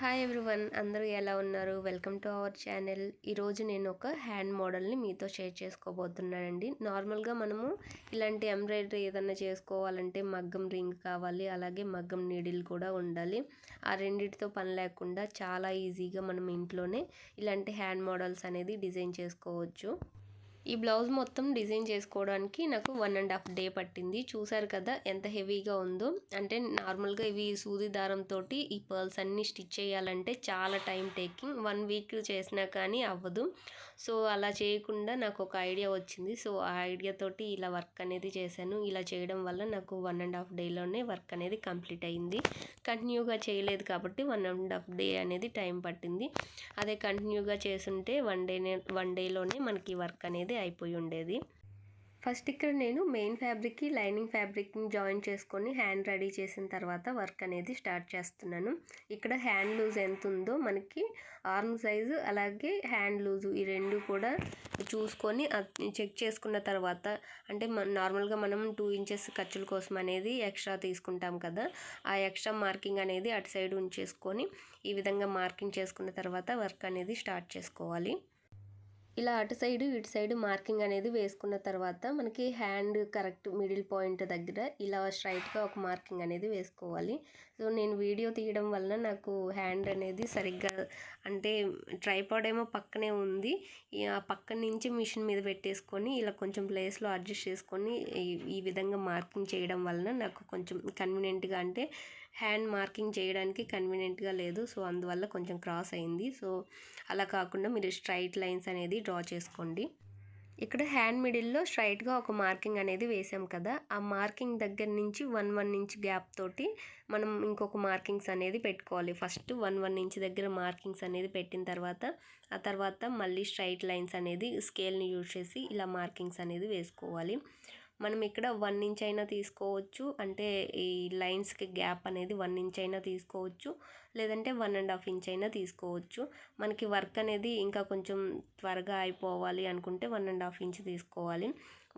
Hi everyone అందరూ ఎలా ఉన్నారు? వెల్కమ్ టు అవర్ ఛానల్ ఈరోజు నేను ఒక హ్యాండ్ మోడల్ని మీతో షేర్ చేసుకోబోతున్నానండి. నార్మల్గా మనము ఇలాంటి ఎంబ్రాయిడరీ ఏదైనా చేసుకోవాలంటే మగ్గం రింగ్ కావాలి అలాగే మగ్గం నీడిల్ కూడా ఉండాలి. ఆ రెండింటితో పని లేకుండా చాలా ఈజీగా మనం ఇంట్లోనే ఇలాంటి హ్యాండ్ మోడల్స్ అనేది డిజైన్ చేసుకోవచ్చు. ఈ బ్లౌజ్ మొత్తం డిజైన్ చేసుకోవడానికి నాకు వన్ అండ్ హాఫ్ డే పట్టింది. చూసారు కదా ఎంత హెవీగా ఉందో. అంటే నార్మల్గా ఇవి సూది దారంతో ఈ పర్ల్స్ అన్నీ స్టిచ్ చేయాలంటే చాలా టైం టేకింగ్. వన్ వీక్ చేసినా కానీ అవ్వదు. సో అలా చేయకుండా నాకు ఒక ఐడియా వచ్చింది. సో ఆ ఐడియా తోటి ఇలా వర్క్ అనేది చేశాను. ఇలా చేయడం వల్ల నాకు వన్ అండ్ హాఫ్ డేలోనే వర్క్ అనేది కంప్లీట్ అయింది. కంటిన్యూగా చేయలేదు కాబట్టి వన్ అండ్ హాఫ్ డే అనేది టైం పట్టింది. అదే కంటిన్యూగా చేసుంటే వన్ డేనే వన్ డేలోనే మనకి వర్క్ అనేది అయిపోయి ఉండేది. ఫస్ట్ ఇక్కడ నేను మెయిన్ ఫ్యాబ్రిక్కి లైనింగ్ ఫ్యాబ్రిక్ని జాయిన్ చేసుకొని హ్యాండ్ రెడీ చేసిన తర్వాత వర్క్ అనేది స్టార్ట్ చేస్తున్నాను. ఇక్కడ హ్యాండ్ లూజ్ ఎంత ఉందో మనకి ఆర్మ్ సైజు అలాగే హ్యాండ్ లూజు ఈ రెండు కూడా చూసుకొని చెక్ చేసుకున్న తర్వాత అంటే నార్మల్గా మనం టూ ఇంచెస్ ఖర్చుల కోసం అనేది ఎక్స్ట్రా తీసుకుంటాం కదా ఆ ఎక్స్ట్రా మార్కింగ్ అనేది అటు సైడ్ ఉంచేసుకొని ఈ విధంగా మార్కింగ్ చేసుకున్న తర్వాత వర్క్ అనేది స్టార్ట్ చేసుకోవాలి. ఇలా అటు సైడు ఇటు సైడ్ మార్కింగ్ అనేది వేసుకున్న తర్వాత మనకి హ్యాండ్ కరెక్ట్ మిడిల్ పాయింట్ దగ్గర ఇలా స్ట్రైట్గా ఒక మార్కింగ్ అనేది వేసుకోవాలి. సో నేను వీడియో తీయడం వలన నాకు హ్యాండ్ అనేది సరిగ్గా అంటే ట్రైపాడ్ ఏమో పక్కనే ఉంది. ఆ పక్క నుంచి మిషన్ మీద పెట్టేసుకొని ఇలా కొంచెం ప్లేస్లో అడ్జస్ట్ చేసుకొని ఈ విధంగా మార్కింగ్ చేయడం వలన నాకు కొంచెం కన్వీనియంట్గా అంటే హ్యాండ్ మార్కింగ్ చేయడానికి కన్వీనియంట్గా లేదు. సో అందువల్ల కొంచెం క్రాస్ అయింది. సో అలా కాకుండా మీరు స్ట్రైట్ లైన్స్ అనేది డ్రా చేసుకోండి. ఇక్కడ హ్యాండ్ మిడిల్లో స్ట్రైట్గా ఒక మార్కింగ్ అనేది వేసాం కదా ఆ మార్కింగ్ దగ్గర నుంచి వన్ వన్ ఇంచ్ గ్యాప్ తోటి మనం ఇంకొక మార్కింగ్స్ అనేది పెట్టుకోవాలి. ఫస్ట్ వన్ వన్ ఇంచ్ దగ్గర మార్కింగ్స్ అనేది పెట్టిన తర్వాత ఆ తర్వాత మళ్ళీ స్ట్రైట్ లైన్స్ అనేది స్కేల్ని యూజ్ చేసి ఇలా మార్కింగ్స్ అనేది వేసుకోవాలి. మనం ఇక్కడ వన్ ఇంచ్ అయినా తీసుకోవచ్చు. అంటే ఈ లైన్స్కి గ్యాప్ అనేది వన్ ఇంచ్ అయినా తీసుకోవచ్చు. లేదంటే వన్ అండ్ హాఫ్ ఇంచ్ అయినా తీసుకోవచ్చు. మనకి వర్క్ అనేది ఇంకా కొంచెం త్వరగా అయిపోవాలి అనుకుంటే వన్ అండ్ హాఫ్ ఇంచ్ తీసుకోవాలి.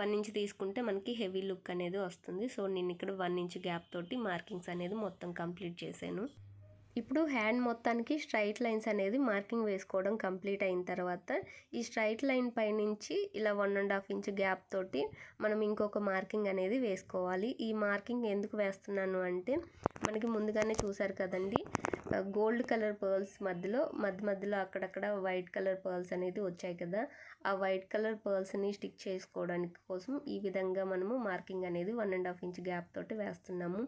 వన్ ఇంచ్ తీసుకుంటే మనకి హెవీ లుక్ అనేది వస్తుంది. సో నేను ఇక్కడ వన్ ఇంచ్ గ్యాప్ తోటి మార్కింగ్స్ అనేది మొత్తం కంప్లీట్ చేశాను. ఇప్పుడు హ్యాండ్ మొత్తానికి స్ట్రైట్ లైన్స్ అనేది మార్కింగ్ వేసుకోవడం కంప్లీట్ అయిన తర్వాత ఈ స్ట్రైట్ లైన్ పైనుంచి ఇలా one and half inch gap తోటి మనం ఇంకొక మార్కింగ్ అనేది వేసుకోవాలి. ఈ మార్కింగ్ ఎందుకు వేస్తున్నాను అంటే మనకి ముందుగానే చూసారు కదండి. గోల్డ్ కలర్ పర్ల్స్ మధ్యలో మధ్య మధ్యలో అక్కడక్కడ వైట్ కలర్ పర్ల్స్ అనేది వచ్చాయి కదా. ఆ వైట్ కలర్ పర్ల్స్ని స్టిక్ చేసుకోవడానికి కోసం ఈ విధంగా మనము మార్కింగ్ అనేది one and half inch gap తోటి వేస్తున్నాము.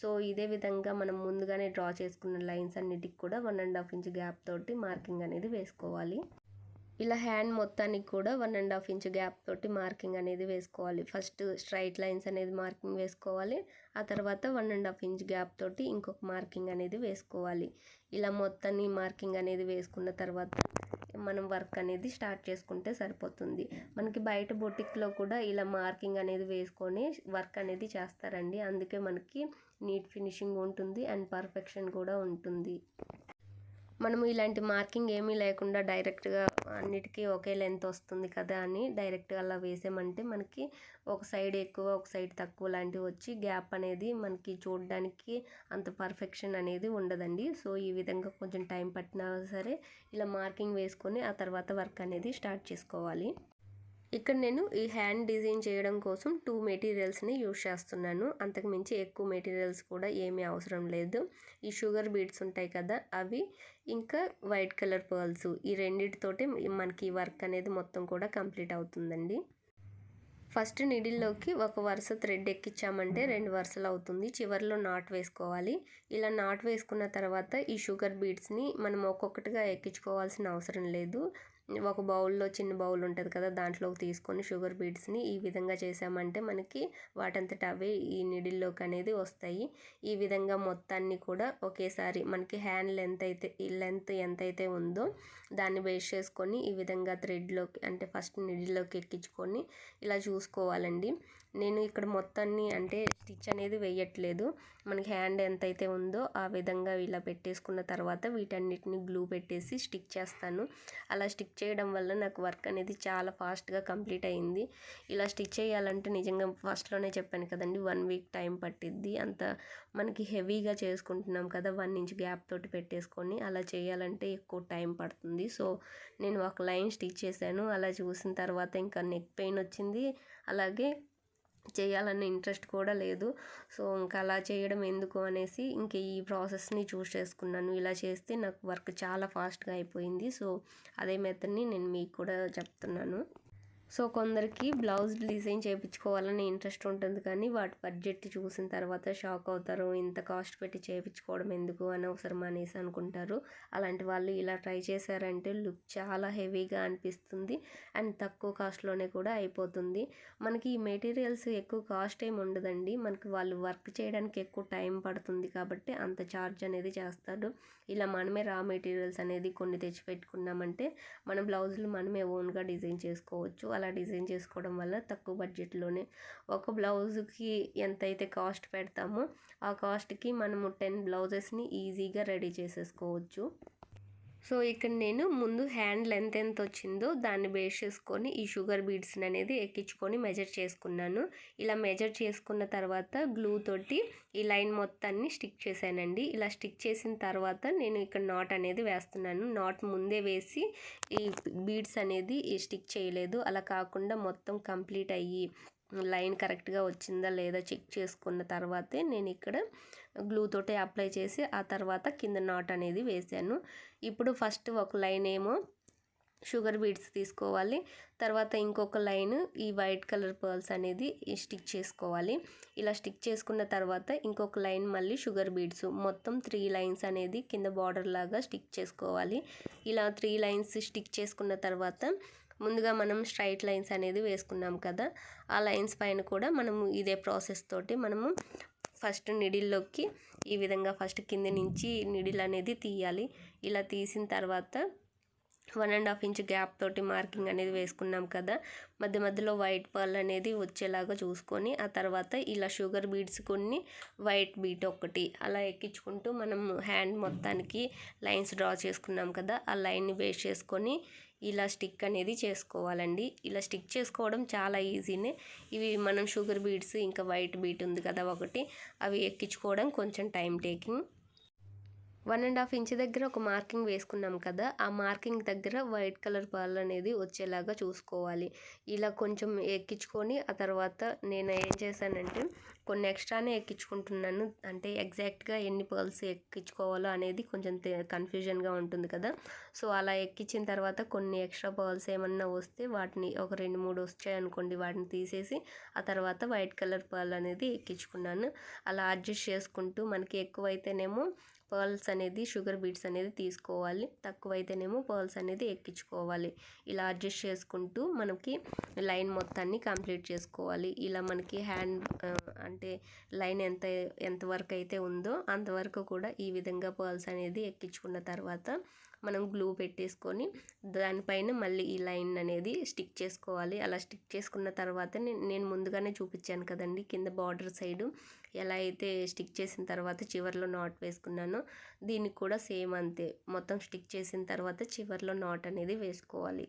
సో ఇదే విధంగా మనం ముందుగానే డ్రా చేసుకున్న లైన్స్ అన్నిటికి కూడా one and half inch gap తోటి మార్కింగ్ అనేది వేసుకోవాలి. ఇలా హ్యాండ్ మొత్తానికి కూడా one and half inch gap తోటి మార్కింగ్ అనేది వేసుకోవాలి. ఫస్ట్ స్ట్రైట్ లైన్స్ అనేది మార్కింగ్ వేసుకోవాలి. ఆ తర్వాత one and half inch gap తోటి ఇంకొక మార్కింగ్ అనేది వేసుకోవాలి. ఇలా మొత్తాన్ని మార్కింగ్ అనేది వేసుకున్న తర్వాత మనం వర్క్ అనేది స్టార్ట్ చేసుకుంటే సరిపోతుంది. మనకి బయట బొటిక్లో కూడా ఇలా మార్కింగ్ అనేది వేసుకొని వర్క్ అనేది చేస్తారండి. అందుకే మనకి నీట్ ఫినిషింగ్ ఉంటుంది అండ్ పర్ఫెక్షన్ కూడా ఉంటుంది. మనము ఇలాంటి మార్కింగ్ ఏమీ లేకుండా డైరెక్ట్గా అన్నిటికీ ఒకే లెంత్ వస్తుంది కదా అని డైరెక్ట్గా అలా వేసామంటే మనకి ఒక సైడ్ ఎక్కువ ఒక సైడ్ తక్కువ లాంటివి వచ్చి గ్యాప్ అనేది మనకి చూడడానికి అంత పర్ఫెక్షన్ అనేది ఉండదండి. సో ఈ విధంగా కొంచెం టైం పట్టినా సరే ఇలా మార్కింగ్ వేసుకొని ఆ తర్వాత వర్క్ అనేది స్టార్ట్ చేసుకోవాలి. ఇక్కడ నేను ఈ హ్యాండ్ డిజైన్ చేయడం కోసం టూ మెటీరియల్స్ని యూజ్ చేస్తున్నాను. అంతకు మించి ఎక్కువ మెటీరియల్స్ కూడా ఏమీ అవసరం లేదు. ఈ షుగర్ బీడ్స్ ఉంటాయి కదా అవి ఇంకా వైట్ కలర్ పర్ల్స్ ఈ రెండింటితోటే మనకి వర్క్ అనేది మొత్తం కూడా కంప్లీట్ అవుతుందండి. ఫస్ట్ నిడిల్లోకి ఒక వరుస థ్రెడ్ ఎక్కించామంటే రెండు వరుసలు అవుతుంది. చివరిలో నాట్ వేసుకోవాలి. ఇలా నాట్ వేసుకున్న తర్వాత ఈ షుగర్ బీడ్స్ని మనం ఒక్కొక్కటిగా ఎక్కించుకోవాల్సిన అవసరం లేదు. ఒక బౌల్లో చిన్న బౌల్ ఉంటుంది కదా దాంట్లోకి తీసుకొని షుగర్ బీడ్స్ని ఈ విధంగా చేసామంటే మనకి వాటంతట అవే ఈ నిడిల్లోకి అనేది వస్తాయి. ఈ విధంగా మొత్తాన్ని కూడా ఒకేసారి మనకి హ్యాండ్ లెంత్ అయితే ఈ లెంత్ ఎంతైతే ఉందో దాన్ని బేస్ చేసుకొని ఈ విధంగా థ్రెడ్లోకి అంటే ఫస్ట్ నిడిల్లోకి ఎక్కించుకొని ఇలా చూసుకోవాలండి. నేను ఇక్కడ మొత్తాన్ని అంటే స్టిచ్ అనేది వేయట్లేదు. మనకి హ్యాండ్ ఎంతైతే ఉందో ఆ విధంగా ఇలా పెట్టేసుకున్న తర్వాత వీటన్నిటిని గ్లూ పెట్టేసి స్టిక్ చేస్తాను. అలా స్టిక్ చేయడం వల్ల నాకు వర్క్ అనేది చాలా ఫాస్ట్గా కంప్లీట్ అయింది. ఇలా స్టిచ్ చేయాలంటే నిజంగా ఫస్ట్లోనే చెప్పాను కదండి వన్ వీక్ టైం పట్టిద్ది. అంత మనకి హెవీగా చేసుకుంటున్నాం కదా వన్ ఇంచ్ గ్యాప్ తోటి పెట్టేసుకొని అలా చేయాలంటే ఎక్కువ టైం పడుతుంది. సో నేను ఒక లైన్ స్టిచ్ చేశాను. అలా చూసిన తర్వాత ఇంకా నెక్ పెయిన్ వచ్చింది. అలాగే చేయాలన్న ఇంట్రెస్ట్ కూడా లేదు. సో ఇంకా అలా చేయడం ఎందుకు అనేసి ఇంక ఈ ప్రాసెస్ని చూస్ చేసుకున్నాను. ఇలా చేస్తే నాకు వర్క్ చాలా ఫాస్ట్గా అయిపోయింది. సో అదే మెథడ్ని నేను మీకు కూడా చెప్తున్నాను. సో కొందరికి బ్లౌజ్ డిజైన్ చేయించుకోవాలని ఇంట్రెస్ట్ ఉంటుంది కానీ వాటి బడ్జెట్ చూసిన తర్వాత షాక్ అవుతారు. ఇంత కాస్ట్ పెట్టి చేయించుకోవడం ఎందుకు అనవసరం అనేసి అనుకుంటారు. అలాంటి వాళ్ళు ఇలా ట్రై చేశారంటే లుక్ చాలా హెవీగా అనిపిస్తుంది. అండ్ తక్కువ కాస్ట్లోనే కూడా అయిపోతుంది. మనకి ఈ మెటీరియల్స్ ఎక్కువ కాస్ట్ ఏమి ఉండదండి. మనకి వాళ్ళు వర్క్ చేయడానికి ఎక్కువ టైం పడుతుంది కాబట్టి అంత ఛార్జ్ అనేది చేస్తారు. ఇలా మనమే రా మెటీరియల్స్ అనేది కొన్ని తెచ్చి పెట్టుకున్నామంటే మన బ్లౌజులు మనమే ఓన్గా డిజైన్ చేసుకోవచ్చు. అలా డిజైన్ చేసుకోవడం వల్ల తక్కువ బడ్జెట్లోనే ఒక బ్లౌజ్కి ఎంతైతే కాస్ట్ పెడతామో ఆ కాస్ట్కి మనము టెన్ బ్లౌజెస్ని ఈజీగా రెడీ చేసేసుకోవచ్చు. సో ఇక్కడ నేను ముందు హ్యాండ్ లెంత్ ఎంత వచ్చిందో దాన్ని బేస్ చేసుకొని ఈ షుగర్ బీడ్స్ని అనేది ఎక్కించుకొని మెజర్ చేసుకున్నాను. ఇలా మెజర్ చేసుకున్న తర్వాత గ్లూ తోటి ఈ లైన్ మొత్తాన్ని స్టిక్ చేశానండి. ఇలా స్టిక్ చేసిన తర్వాత నేను ఇక్కడ నాట్ అనేది వేస్తున్నాను. నాట్ ముందే వేసి ఈ బీడ్స్ అనేది స్టిక్ చేయలేదు. అలా కాకుండా మొత్తం కంప్లీట్ అయ్యి లైన్ కరెక్ట్గా వచ్చిందా లేదా చెక్ చేసుకున్న తర్వాతే నేను ఇక్కడ గ్లూ తోటి అప్లై చేసి ఆ తర్వాత కింద నాట్ అనేది వేసాను. ఇప్పుడు ఫస్ట్ ఒక లైన్ ఏమో షుగర్ బీడ్స్ తీసుకోవాలి. తర్వాత ఇంకొక లైన్ ఈ వైట్ కలర్ పర్ల్స్ అనేది స్టిక్ చేసుకోవాలి. ఇలా స్టిక్ చేసుకున్న తర్వాత ఇంకొక లైన్ మళ్ళీ షుగర్ బీడ్స్ మొత్తం త్రీ లైన్స్ అనేది కింద బార్డర్ లాగా స్టిక్ చేసుకోవాలి. ఇలా త్రీ లైన్స్ స్టిక్ చేసుకున్న తర్వాత ముందుగా మనం స్ట్రైట్ లైన్స్ అనేది వేసుకున్నాం కదా. ఆ లైన్స్ పైన కూడా మనము ఇదే ప్రాసెస్ తోటి మనము ఫస్ట్ నిడిల్లోకి ఈ విధంగా ఫస్ట్ కింద నుంచి నిడిల్ అనేది తీయాలి. ఇలా తీసిన తర్వాత one and half inch gap తోటి మార్కింగ్ అనేది వేసుకున్నాం కదా. మధ్య మధ్యలో వైట్ పర్ల్ అనేది వచ్చేలాగా చూసుకొని ఆ తర్వాత ఇలా షుగర్ బీడ్స్ కొన్ని వైట్ బీట్ ఒకటి అలా ఎక్కించుకుంటూ మనం హ్యాండ్ మొత్తానికి లైన్స్ డ్రా చేసుకున్నాం కదా. ఆ లైన్ని వేస్ట్ చేసుకొని ఇలా స్టిక్ అనేది చేసుకోవాలండి. ఇలా స్టిక్ చేసుకోవడం చాలా ఈజీనే. ఇవి మనం షుగర్ బీడ్స్ ఇంకా వైట్ బీట్ ఉంది కదా ఒకటి అవి ఎక్కించుకోవడం కొంచెం time taking. One and half inch దగ్గర ఒక మార్కింగ్ వేసుకున్నాం కదా ఆ మార్కింగ్ దగ్గర వైట్ కలర్ పర్ల్ అనేది వచ్చేలాగా చూసుకోవాలి. ఇలా కొంచెం ఎక్కించుకొని ఆ తర్వాత నేను ఏం చేశానంటే కొన్ని ఎక్స్ట్రానే ఎక్కించుకుంటున్నాను. అంటే ఎగ్జాక్ట్గా ఎన్ని పర్ల్స్ ఎక్కించుకోవాలో అనేది కొంచెం కన్ఫ్యూజన్గా ఉంటుంది కదా. సో అలా ఎక్కించిన తర్వాత కొన్ని ఎక్స్ట్రా పర్ల్స్ ఏమన్నా వస్తే వాటిని ఒక రెండు మూడు వచ్చాయి అనుకోండి. వాటిని తీసేసి ఆ తర్వాత వైట్ కలర్ పర్ల్ అనేది ఎక్కించుకున్నాను. అలా అడ్జస్ట్ చేసుకుంటూ మనకి ఎక్కువైతేనేమో పర్ల్స్ అనేది షుగర్ బీట్స్ అనేది తీసుకోవాలి. తక్కువైతేనేమో పర్ల్స్ అనేది ఎక్కించుకోవాలి. ఇలా అడ్జస్ట్ చేసుకుంటూ మనకి లైన్ మొత్తాన్ని కంప్లీట్ చేసుకోవాలి. ఇలా మనకి హ్యాండ్ అంటే లైన్ ఎంత ఎంతవరకు అయితే ఉందో అంతవరకు కూడా ఈ విధంగా పర్ల్స్ అనేది ఎక్కించుకున్న తర్వాత మనం గ్లూ పెట్టేసుకొని దానిపైన మళ్ళీ ఈ లైన్ అనేది స్టిక్ చేసుకోవాలి. అలా స్టిక్ చేసుకున్న తర్వాత నేను ముందుగానే చూపించాను కదండి కింద బార్డర్ సైడు ఎలా అయితే స్టిక్ చేసిన తర్వాత చివరిలో నాట్ వేసుకున్నానో దీనికి కూడా సేమ్ అంతే. మొత్తం స్టిక్ చేసిన తర్వాత చివరిలో నాట్ అనేది వేసుకోవాలి.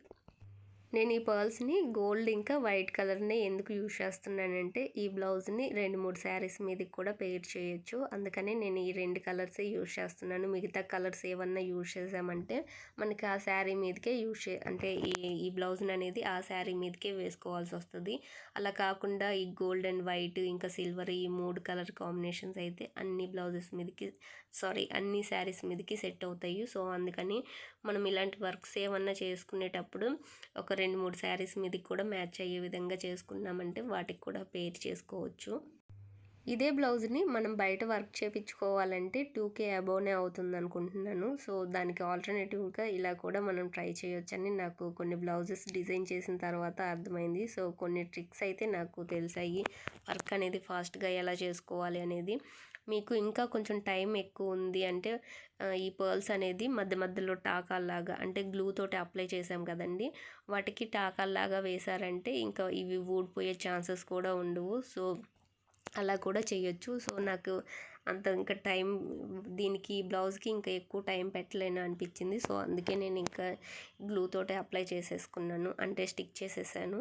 నేను ఈ పర్ల్స్ని గోల్డ్ ఇంకా వైట్ కలర్ని ఎందుకు యూజ్ చేస్తున్నానంటే ఈ బ్లౌజ్ని రెండు మూడు శారీస్ మీదకి కూడా పెయిర్ చేయొచ్చు. అందుకనే నేను ఈ రెండు కలర్సే యూజ్ చేస్తున్నాను. మిగతా కలర్స్ ఏమన్నా యూజ్ చేసామంటే మనకి ఆ శారీ మీదకే యూజ్ చే అంటే ఈ ఈ బ్లౌజ్ని అనేది ఆ శారీ మీదకే వేసుకోవాల్సి వస్తుంది. అలా కాకుండా ఈ గోల్డ్ అండ్ వైట్ ఇంకా సిల్వర్ ఈ మూడు కలర్ కాంబినేషన్స్ అయితే అన్ని బ్లౌజెస్ మీదకి సారీ అన్ని శారీస్ మీదకి సెట్ అవుతాయి. సో అందుకని మనం ఇలాంటి వర్క్స్ ఏమన్నా చేసుకునేటప్పుడు ఒక రెండు మూడు శారీస్ మీదకి కూడా మ్యాచ్ అయ్యే విధంగా చేసుకున్నామంటే వాటికి కూడా పేర్ చేసుకోవచ్చు. ఇదే బ్లౌజ్ని మనం బయట వర్క్ చేయించుకోవాలంటే టూ కే అబోవ్నే అవుతుంది అనుకుంటున్నాను సో దానికి ఆల్టర్నేటివ్గా ఇలా కూడా మనం ట్రై చేయొచ్చని నాకు కొన్ని బ్లౌజెస్ డిజైన్ చేసిన తర్వాత అర్థమైంది. సో కొన్ని ట్రిక్స్ అయితే నాకు తెలిసాయి. వర్క్ అనేది ఫాస్ట్గా ఎలా చేసుకోవాలి అనేది మీకు ఇంకా కొంచెం టైం ఎక్కువ ఉంది అంటే ఈ పర్ల్స్ అనేది మధ్య మధ్యలో టాకాల్లాగా అంటే గ్లూ తోటి అప్లై చేసాం కదండి. వాటికి టాకాల్లాగా వేశారంటే ఇంకా ఇవి ఊడిపోయే ఛాన్సెస్ కూడా ఉండవు. సో అలా కూడా చేయొచ్చు. సో నాకు అంత ఇంకా టైం దీనికి బ్లౌజ్కి ఇంకా ఎక్కువ టైం పెట్టలేను అనిపించింది. సో అందుకే నేను ఇంకా గ్లూ తోటే అప్లై చేసేసుకున్నాను. అంటే స్టిక్ చేసేసాను.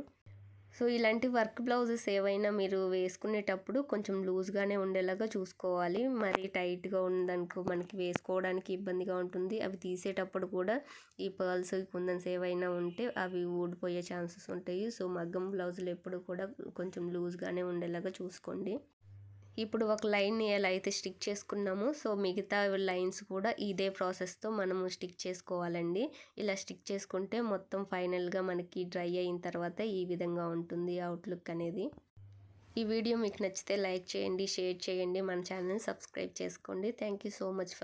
సో ఇలాంటి వర్క్ బ్లౌజెస్ ఏవైనా మీరు వేసుకునేటప్పుడు కొంచెం లూజ్గానే ఉండేలాగా చూసుకోవాలి. మరి టైట్గా ఉందనుకో మనకి వేసుకోవడానికి ఇబ్బందిగా ఉంటుంది. అవి తీసేటప్పుడు కూడా ఈ పర్ల్స్ కుందన్స్ ఏవైనా ఉంటే అవి ఊడిపోయే ఛాన్సెస్ ఉంటాయి. సో మగ్గం బ్లౌజులు ఎప్పుడు కూడా కొంచెం లూజ్గానే ఉండేలాగా చూసుకోండి. ఇప్పుడు ఒక లైన్ని ఎలా అయితే స్టిక్ చేసుకున్నామో సో మిగతా లైన్స్ కూడా ఇదే ప్రాసెస్తో మనము స్టిక్ చేసుకోవాలండి. ఇలా స్టిక్ చేసుకుంటే మొత్తం ఫైనల్గా మనకి డ్రై అయిన తర్వాత ఈ విధంగా ఉంటుంది అవుట్లుక్ అనేది. ఈ వీడియో మీకు నచ్చితే లైక్ చేయండి షేర్ చేయండి మన ఛానల్ని సబ్స్క్రైబ్ చేసుకోండి. Thank you so much for